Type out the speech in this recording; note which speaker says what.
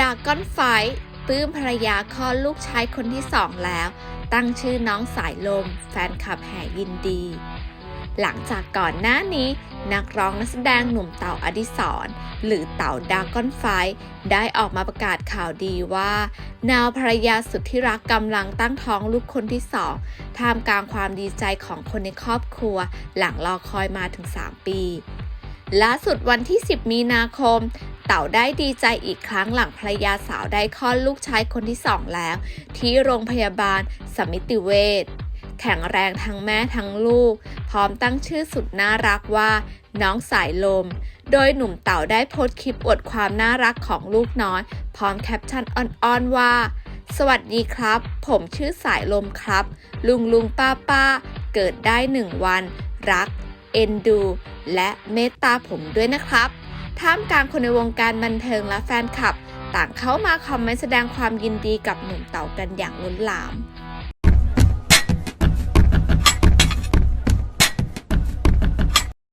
Speaker 1: ดากอนไฟปลื้มภรรยาคลอดลูกชายคนที่สองแล้ว ตั้งชื่อน้องสายลม แฟนคลับแห่ยินดี หลังจากก่อนหน้านี้ นักร้องนักแสดงหนุ่มเต่าอดิศรหรือเต่าดากอนไฟ ได้ออกมาประกาศข่าวดีว่า นาวภรรยาสุดที่รักกำลังตั้งท้องลูกคนที่สองท่ามกลางความดีใจของคนในครอบครัว หลังรอคอยมาถึง 3 ปีล่าสุดวันที่ 10 มีนาคม เต่าได้ดีใจอีกครั้งหลังภรรยาสาวได้คลอดลูกชายคนที่สองแล้ว ที่โรงพยาบาลสมิติเวชแข็งแรงทั้งแม่ทั้งลูก พร้อมตั้งชื่อสุดน่ารักว่า น้องสายลม โดยหนุ่มเต่าได้โพสต์คลิปอวดความน่ารักของลูกน้อย พร้อมแคปชั่นอ่อนๆว่า สวัสดีครับ ผมชื่อสายลมครับ ลุงลุงป้าป้า เกิดได้หนึ่งวัน รัก เอ็นดู และเมตตาผมด้วยนะครับ ท่ามกลางคนในวงการบันเทิงและแฟนคลับ ต่างเข้ามาคอมเมนต์แสดงความยินดีกับหนุ่มเต่ากันอย่างล้นหลาม